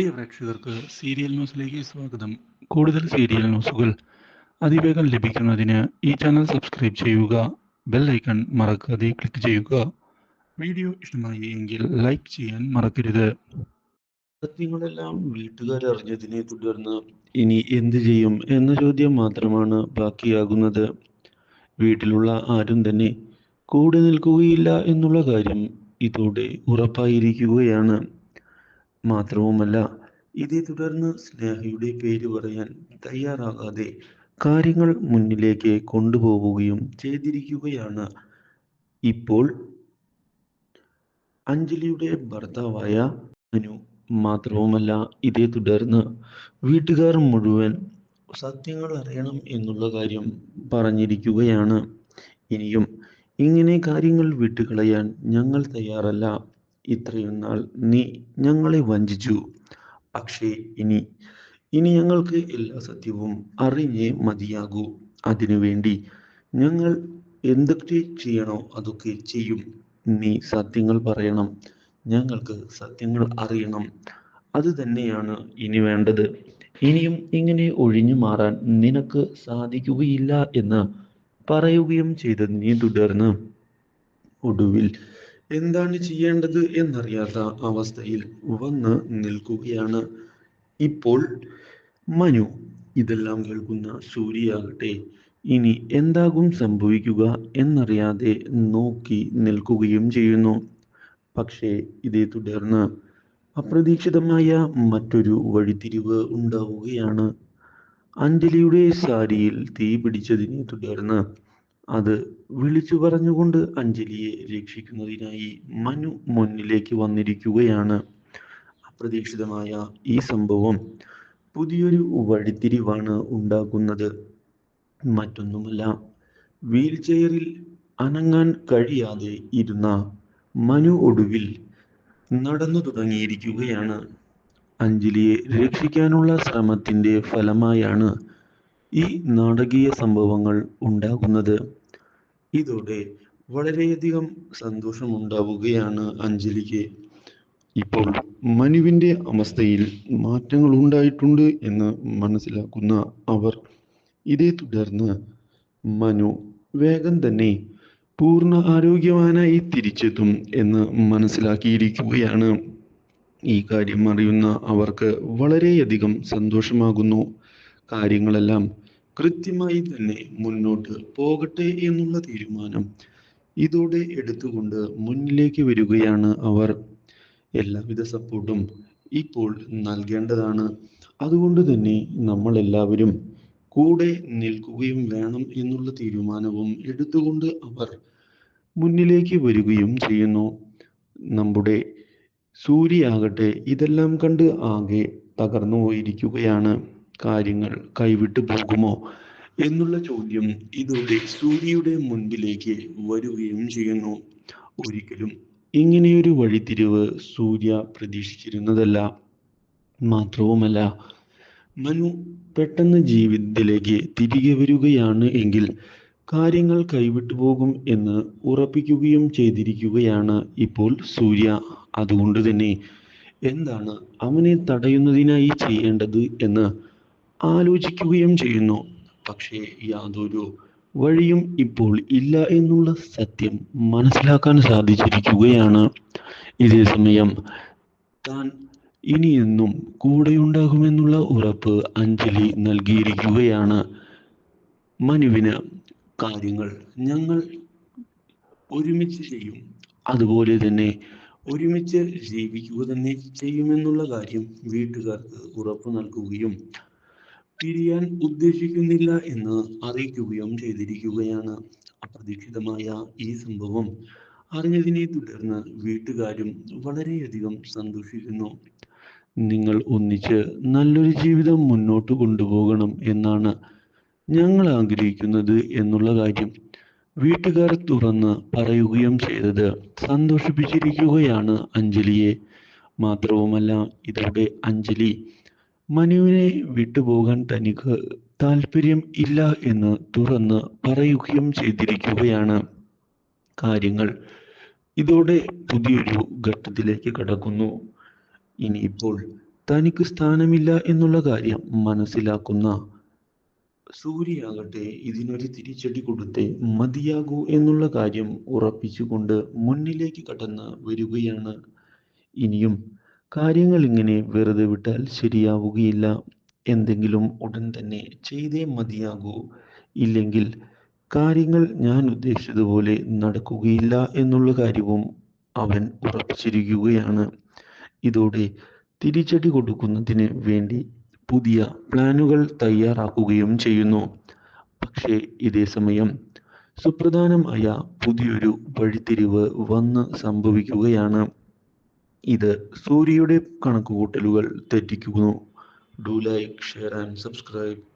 പ്രിയ പ്രേക്ഷകർക്ക് സീരിയൽ ന്യൂസിലേക്ക് സ്വാഗതം. കൂടുതൽ സീരിയൽ ന്യൂസുകൾ അതിവേഗം ലഭിക്കുന്നതിന് ഈ ചാനൽ സബ്സ്ക്രൈബ് ചെയ്യുക ബെൽ ഐക്കൺ മറക്കാതെ ക്ലിക്ക് ചെയ്യുക. വീഡിയോ ഇഷ്ടമായി എങ്കിൽ ലൈക്ക് ചെയ്യാൻ മറക്കരുത്. സത്യങ്ങളെല്ലാം വീട്ടുകാരറിഞ്ഞതിനെ തുടർന്ന് ഇനി എന്ത് ചെയ്യും എന്ന ചോദ്യം മാത്രമാണ് ബാക്കിയാകുന്നത്. വീട്ടിലുള്ള ആരും തന്നെ കൂടെ നിൽക്കുകയില്ല എന്നുള്ള കാര്യം ഇതോടെ ഉറപ്പായിരിക്കുകയാണ്. മാത്രവുമല്ല ഇതേ തുടർന്ന് സ്നേഹയുടെ പേര് പറയാൻ തയ്യാറാകാതെ കാര്യങ്ങൾ മുന്നിലേക്ക് കൊണ്ടുപോവുകയും ചെയ്തിരിക്കുകയാണ്. ഇപ്പോൾ അഞ്ജലിയുടെ ഭർത്താവായ അനു മാത്രവുമല്ല ഇതേ തുടർന്ന് വീട്ടുകാർ മുഴുവൻ സത്യങ്ങൾ അറിയണം എന്നുള്ള കാര്യം പറഞ്ഞിരിക്കുകയാണ്. ഇനിയും ഇങ്ങനെ കാര്യങ്ങൾ വിട്ടുകളയാൻ ഞങ്ങൾ തയ്യാറല്ല. ഇത്രയും നാൾ നീ ഞങ്ങളെ വഞ്ചിച്ചു. പക്ഷേ ഇനി ഇനി ഞങ്ങൾക്ക് എല്ലാ സത്യവും അറിഞ്ഞേ മതിയാകൂ. അതിനുവേണ്ടി ഞങ്ങൾ എന്തൊക്കെ ചെയ്യണോ അതൊക്കെ ചെയ്യും. നീ സത്യങ്ങൾ പറയണം. ഞങ്ങൾക്ക് സത്യങ്ങൾ അറിയണം. അത് തന്നെയാണ് ഇനി വേണ്ടത്. ഇനിയും ഇങ്ങനെ ഒഴിഞ്ഞു മാറാൻ നിനക്ക് സാധിക്കുകയില്ല എന്ന് പറയുകയും ചെയ്തതിനെ തുടർന്ന്. ഒടുവിൽ എന്താണ് ചെയ്യേണ്ടത് എന്നറിയാത്ത അവസ്ഥയിൽ വന്ന് നിൽക്കുകയാണ്. ഇപ്പോൾ മനു. ഇതെല്ലാം കേൾക്കുന്ന സൂര്യയാകട്ടെ ഇനി എന്താകും സംഭവിക്കുക എന്നറിയാതെ നോക്കി നിൽക്കുകയും ചെയ്യുന്നു. പക്ഷേ ഇതേ തുടർന്ന് അപ്രതീക്ഷിതമായ മറ്റൊരു വഴിത്തിരിവ് ഉണ്ടാവുകയാണ്. അഞ്ജലിയുടെ സാരിയിൽ തീ പിടിച്ചതിനെ തുടർന്ന് അത് വിളിച്ചു പറഞ്ഞുകൊണ്ട് അഞ്ജലിയെ രക്ഷിക്കുന്നതിനായി മനു മുന്നിലേക്ക് വന്നിരിക്കുകയാണ്. അപ്രതീക്ഷിതമായ ഈ സംഭവം പുതിയൊരു വഴിത്തിരിവാണ് ഉണ്ടാക്കുന്നത്. മറ്റൊന്നുമല്ല വീൽ ചെയറിൽ അനങ്ങാൻ കഴിയാതെ ഇരുന്ന മനു ഒടുവിൽ നടന്നു തുടങ്ങിയിരിക്കുകയാണ്. അഞ്ജലിയെ രക്ഷിക്കാനുള്ള ശ്രമത്തിന്റെ ഫലമായാണ് ഈ നാടകീയ സംഭവങ്ങൾ ഉണ്ടാകുന്നത്. ഇതോടെ വളരെയധികം സന്തോഷമുണ്ടാവുകയാണ് അഞ്ജലിക്ക്. ഇപ്പോൾ മനുവിന്റെ അവസ്ഥയിൽ മാറ്റങ്ങൾ ഉണ്ടായിട്ടുണ്ട് എന്ന് മനസ്സിലാക്കുന്ന അവർ. ഇതേ തുടർന്ന് മനു വേഗം തന്നെ പൂർണ ആരോഗ്യവാനായി തിരിച്ചെത്തും എന്ന് മനസ്സിലാക്കിയിരിക്കുകയാണ്. ഈ കാര്യം അറിയുന്ന അവർക്ക് വളരെയധികം സന്തോഷമാകുന്നു. കാര്യങ്ങളെല്ലാം കൃത്യമായി തന്നെ മുന്നോട്ട് പോകട്ടെ എന്നുള്ള തീരുമാനം ഇതോടെ എടുത്തുകൊണ്ട് മുന്നിലേക്ക് വരികയാണ് അവർ. എല്ലാവിധ സപ്പോർട്ടും ഇപ്പോൾ നൽകേണ്ടതാണ്. അതുകൊണ്ട് തന്നെ നമ്മൾ എല്ലാവരും കൂടെ നിൽക്കുകയും വേണം എന്നുള്ള തീരുമാനവും എടുത്തുകൊണ്ട് അവർ മുന്നിലേക്ക് വരികയും ചെയ്യുന്നു. നമ്മുടെ സൂര്യയാകട്ടെ ഇതെല്ലാം കണ്ട് ആകെ തകർന്നു പോയിരിക്കുകയാണ് കാര്യങ്ങൾ കൈവിട്ടു പോകുമോ എന്നുള്ള ചോദ്യം ഇതോടെ സൂര്യയുടെ മുൻപിലേക്ക് വരികയും ചെയ്യുന്നു. ഒരിക്കലും ഇങ്ങനെയൊരു വഴിത്തിരിവ് സൂര്യ പ്രതീക്ഷിച്ചിരുന്നതല്ല. മാത്രവുമല്ല മനു പെട്ടെന്ന് ജീവിതത്തിലേക്ക് തിരികെ വരികയാണ് എങ്കിൽ കാര്യങ്ങൾ കൈവിട്ടു പോകും എന്ന് ഉറപ്പിക്കുകയും ചെയ്തിരിക്കുകയാണ് ഇപ്പോൾ സൂര്യ. അതുകൊണ്ട് തന്നെ എന്താണ് അവനെ തടയുന്നതിനായി ചെയ്യേണ്ടത് എന്ന് ആലോചിക്കുകയും ചെയ്യുന്നു. പക്ഷേ യാതൊരു വഴിയും ഇപ്പോൾ ഇല്ല എന്നുള്ള സത്യം മനസ്സിലാക്കാൻ സാധിച്ചിരിക്കുകയാണ്. ഇതേ സമയം താൻ ഇനിയെന്നും കൂടെയുണ്ടാകുമെന്നുള്ള ഉറപ്പ് അഞ്ജലി നൽകിയിരിക്കുകയാണ്. മനുവിന് കാര്യങ്ങൾ ഞങ്ങൾ ഒരുമിച്ച് ചെയ്യും. അതുപോലെ തന്നെ ഒരുമിച്ച് ജീവിക്കുക തന്നെ ചെയ്യുമെന്നുള്ള കാര്യം വീട്ടുകാർക്ക് ഉറപ്പ് നൽകുകയും പിരിയാൻ ഉദ്ദേശിക്കുന്നില്ല എന്ന് അറിയിക്കുകയും ചെയ്തിരിക്കുകയാണ്. അപ്രതീക്ഷിതമായ ഈ സംഭവം അറിഞ്ഞതിനെ തുടർന്ന് വീട്ടുകാരും വളരെയധികം സന്തോഷിക്കുന്നു. നിങ്ങൾ ഒന്നിച്ച് നല്ലൊരു ജീവിതം മുന്നോട്ട് കൊണ്ടുപോകണം എന്നാണ് ഞങ്ങൾ ആഗ്രഹിക്കുന്നത് എന്നുള്ള കാര്യം വീട്ടുകാർ തുറന്ന് പറയുകയും ചെയ്തത് സന്തോഷിപ്പിച്ചിരിക്കുകയാണ് അഞ്ജലിയെ. മാത്രവുമല്ല ഇതോടെ അഞ്ജലി മനുവിനെ വിട്ടുപോകാൻ തനിക്ക് താല്പര്യം ഇല്ല എന്ന് തുറന്ന് പറയുകയും ചെയ്തിരിക്കുകയാണ് കാര്യങ്ങൾ. ഇതോടെ പുതിയൊരു ഘട്ടത്തിലേക്ക് കടക്കുന്നു. ഇനിയിപ്പോൾ തനിക്ക് സ്ഥാനമില്ല എന്നുള്ള കാര്യം മനസ്സിലാക്കുന്ന സൂര്യയാകട്ടെ ഇതിനൊരു തിരിച്ചടി കൊടുത്തേ മതിയാകൂ എന്നുള്ള കാര്യം ഉറപ്പിച്ചുകൊണ്ട് മുന്നിലേക്ക് കടന്ന് വരികയാണ്. ഇനിയും കാര്യങ്ങൾ ഇങ്ങനെ വെറുതെ വിട്ടാൽ ശരിയാവുകയില്ല. എന്തെങ്കിലും ഉടൻ തന്നെ ചെയ്തേ മതിയാകൂ. ഇല്ലെങ്കിൽ കാര്യങ്ങൾ ഞാൻ ഉദ്ദേശിച്ചതുപോലെ നടക്കുകയില്ല എന്നുള്ള കാര്യവും അവൻ ഉറപ്പിച്ചിരിക്കുകയാണ്. ഇതോടെ തിരിച്ചടി കൊടുക്കുന്നതിന് വേണ്ടി പുതിയ പ്ലാനുകൾ തയ്യാറാക്കുകയും ചെയ്യുന്നു. പക്ഷേ ഇതേ സമയം സുപ്രധാനമായ പുതിയൊരു വഴിത്തിരിവ് വന്ന് സംഭവിക്കുകയാണ്. ഇത് സൂര്യയുടെ കണക്കുകൂട്ടലുകൾ തെറ്റിക്കുന്നു. Do like share and subscribe